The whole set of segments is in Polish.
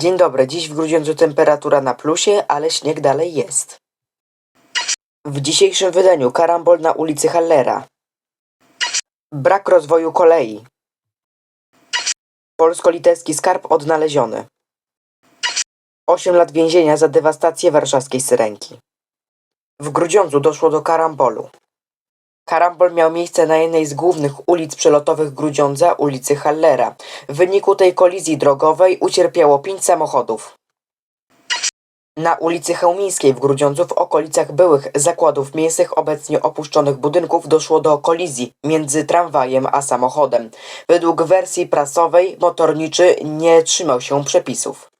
Dzień dobry, dziś w Grudziądzu temperatura na plusie, ale śnieg dalej jest. W dzisiejszym wydaniu karambol na ulicy Hallera. Brak rozwoju kolei. Polsko-litewski skarb odnaleziony. 8 lat więzienia za dewastację warszawskiej Syrenki. W Grudziądzu doszło do karambolu. Karambol miał miejsce na jednej z głównych ulic przelotowych Grudziądza, ulicy Hallera. W wyniku tej kolizji drogowej ucierpiało pięć samochodów. Na ulicy Chełmińskiej w Grudziądzu w okolicach byłych zakładów mięsnych obecnie opuszczonych budynków doszło do kolizji między tramwajem a samochodem. Według wersji prasowej motorniczy nie trzymał się przepisów.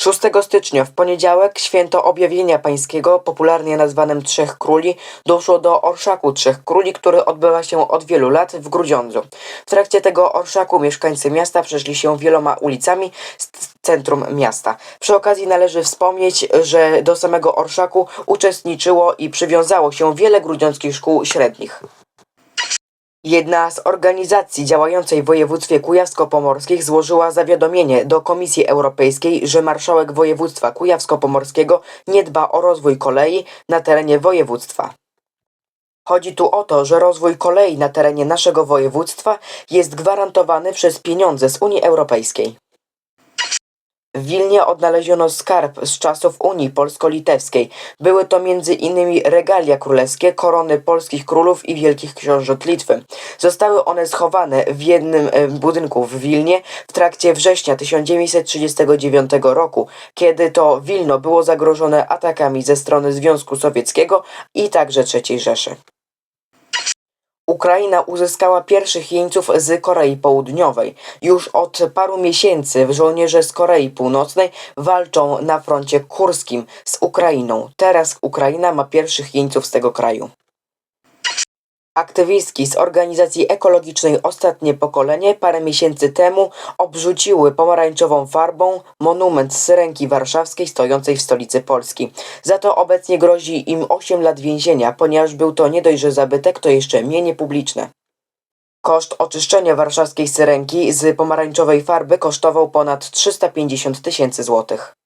6 stycznia w poniedziałek, święto objawienia pańskiego, popularnie nazwanym Trzech Króli, doszło do orszaku Trzech Króli, który odbywa się od wielu lat w Grudziądzu. W trakcie tego orszaku mieszkańcy miasta przeszli się wieloma ulicami z centrum miasta. Przy okazji należy wspomnieć, że do samego orszaku uczestniczyło i przywiązało się wiele grudziąckich szkół średnich. Jedna z organizacji działającej w województwie kujawsko-pomorskich złożyła zawiadomienie do Komisji Europejskiej, że marszałek województwa kujawsko-pomorskiego nie dba o rozwój kolei na terenie województwa. Chodzi tu o to, że rozwój kolei na terenie naszego województwa jest gwarantowany przez pieniądze z Unii Europejskiej. W Wilnie odnaleziono skarb z czasów Unii Polsko-Litewskiej. Były to m.in. regalia królewskie, korony polskich królów i wielkich książąt Litwy. Zostały one schowane w jednym e, budynku w Wilnie w trakcie września 1939 roku, kiedy to Wilno było zagrożone atakami ze strony Związku Sowieckiego i także III Rzeszy. Ukraina uzyskała pierwszych jeńców z Korei Południowej. Już od paru miesięcy żołnierze z Korei Północnej walczą na froncie kurskim z Ukrainą. Teraz Ukraina ma pierwszych jeńców z tego kraju. Aktywistki z organizacji ekologicznej Ostatnie Pokolenie parę miesięcy temu obrzuciły pomarańczową farbą monument Syrenki Warszawskiej stojącej w stolicy Polski. Za to obecnie grozi im 8 lat więzienia, ponieważ był to nie dość, że zabytek, to jeszcze mienie publiczne. Koszt oczyszczenia warszawskiej Syrenki z pomarańczowej farby kosztował ponad 350 tysięcy złotych.